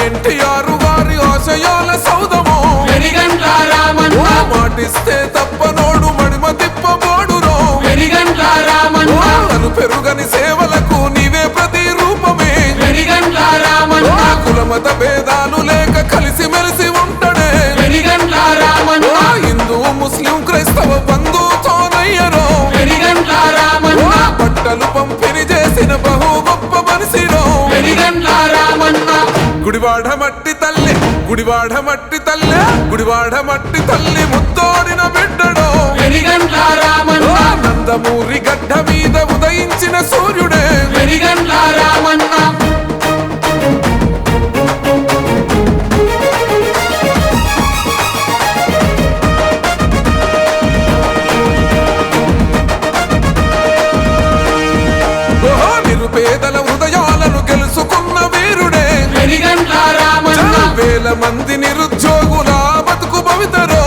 ఎన్టీఆర్ వారి ఆశయాల సౌదమో మాటిస్తే తప్పనోడు మడిమ తిప్పబోడురో వెలిగండ్ల రామన్న. తను పెరుగని సేవలకు నీవే ప్రతి రూపమే. కులమత భేదాలు లేక కలిసి మెలిసి ఉంటడే హిందూ ముస్లిం క్రైస్తవ బంధుతోనయ్యరో బట్టలు పంపిణీ గుడివాడ మట్టి తల్లి గుడివాడ మట్టి తల్లి ముత్తోడిన బిడ్డడో. వెలిగండ్ల మంది నిరుద్యోగుల బతుకు భవితరో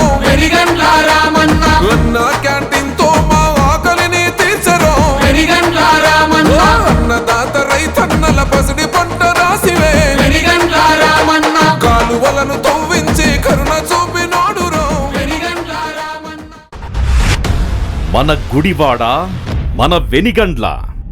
అన్న క్యాంటీన్తో మా ఆకలిని తీర్చరో. అన్నదాత రైతన్నల పసిడి పంట రాసివే. కాలువలను తవ్వించి కరుణ రామన్న. మన గుడివాడ మన వెనిగండ్ల.